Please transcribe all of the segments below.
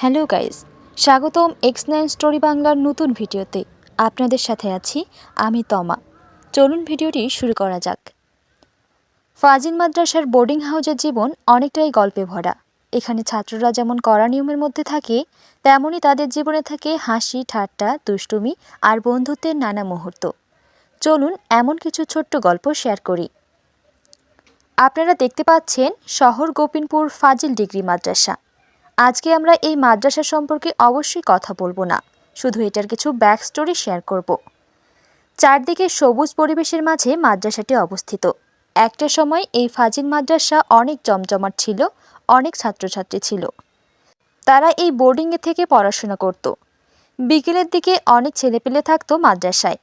Hello guys, স্বাগতম X nine story বাংলার নতুন ভিডিওতে। আপনাদের সাথে আছি আমি তমা। চলুন ভিডিওটি শুরু করা যাক। ফাজিল মাদ্রাসার বোর্ডিং হাউসের জীবন অনেকটাই গল্পে ভরা। এখানে ছাত্ররা যেমন কড়া নিয়মের মধ্যে থাকে তেমনই তাদের জীবনে থাকে হাসি, ঠাট্টা, দুষ্টুমি আর বন্ধুত্বের নানা মুহূর্ত। চলুন এমন কিছু ছোট্ট গল্প শেয়ার করি। আপনারা দেখতে পাচ্ছেন শহর গোপিনপুর ফাজিল ডিগ্রি মাদ্রাসা। আজকে আমরা এই মাদ্রাসা সম্পর্কে অবশ্যই কথা বলব না। শুধু এটার কিছু ব্যাক স্টোরি শেয়ার করব। চারদিকে সবুজ পরিবেশের মাঝে মাদ্রাসাটি অবস্থিত। একটা সময় এই ফাজিল মাদ্রাসা অনেক জমজমাট ছিল, অনেক ছাত্রছাত্রী ছিল। তারা এই বোর্ডিংয়ে থেকে পড়াশোনা করত। বিকেলের দিকে অনেক ছেলেপেলে থাকতো মাদ্রাসায়।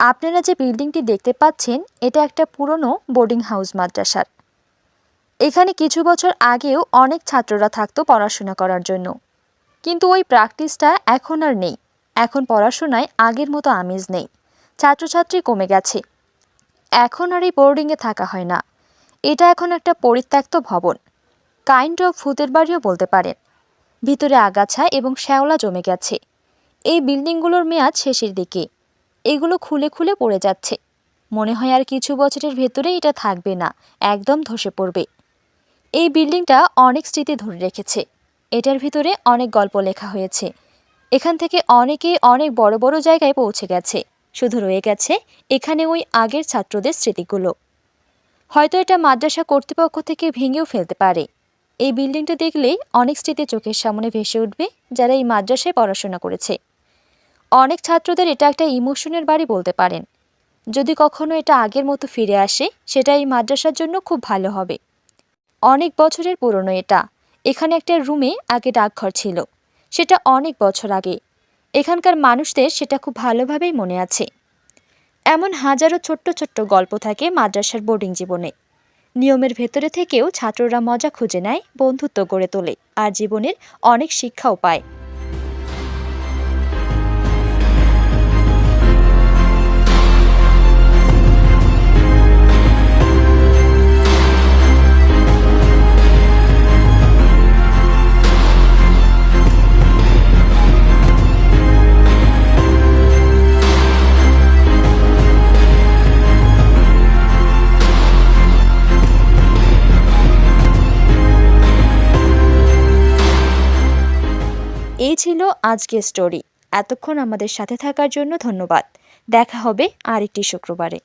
আপনারা যে বিল্ডিংটি দেখতে পাচ্ছেন, এটা একটা পুরনো বোর্ডিং হাউস মাদ্রাসার। এখানে কিছু বছর আগেও অনেক ছাত্ররা থাকতো পড়াশোনা করার জন্য। কিন্তু ওই প্র্যাকটিসটা এখন আর নেই। এখন পড়াশোনায় আগের মতো আমেজ নেই। ছাত্রছাত্রী কমে গেছে। এখন আর এই বোর্ডিংয়ে থাকা হয় না। এটা এখন একটা পরিত্যক্ত ভবন। কাইন্ড অফ ভূতের বাড়িও বলতে পারেন। ভিতরে আগাছা এবং শ্যাওলা জমে গেছে। এই বিল্ডিংগুলোর মেয়াদ শেষের দিকে। এগুলো খুলে খুলে পড়ে যাচ্ছে। মনে হয় আর কিছু বছরের ভেতরে এটা থাকবে না। একদম ধসে পড়বে। এই বিল্ডিংটা অনেক স্মৃতি ধরে রেখেছে। এটার ভিতরে অনেক গল্প লেখা হয়েছে। এখান থেকে অনেকেই অনেক বড় বড় জায়গায় পৌঁছে গেছে। শুধু রয়ে গেছে এখানে ওই আগের ছাত্রদের স্মৃতিগুলো। হয়তো এটা মাদ্রাসা কর্তৃপক্ষ থেকে ভেঙেও ফেলতে পারে। এই বিল্ডিংটা দেখলেই অনেক স্মৃতি চোখের সামনে ভেসে উঠবে যারা এই মাদ্রাসায় পড়াশোনা করেছে। অনেক ছাত্রদের এটা একটা ইমোশনের বাড়ি বলতে পারেন। যদি কখনো এটা আগের মতো ফিরে আসে, সেটা এই মাদ্রাসার জন্য খুব ভালো হবে। অনেক বছরের পুরনো এটা। এখানে একটা রুমে আগে ডাকঘর ছিল। সেটা অনেক বছর আগে। এখানকার মানুষদের সেটা খুব ভালোভাবেই মনে আছে। এমন হাজারো ছোট্ট ছোট্ট গল্প থাকে মাদ্রাসার বোর্ডিং জীবনে। নিয়মের ভেতরে থেকেও ছাত্ররা মজা খুঁজে নেয়, বন্ধুত্ব গড়ে তোলে, আর জীবনের অনেক শিক্ষাও পায়। এই ছিল আজকের স্টোরি এতক্ষণ আমাদের সাথে থাকার জন্য ধন্যবাদ। দেখা হবে আরেকটি শুক্রবারে।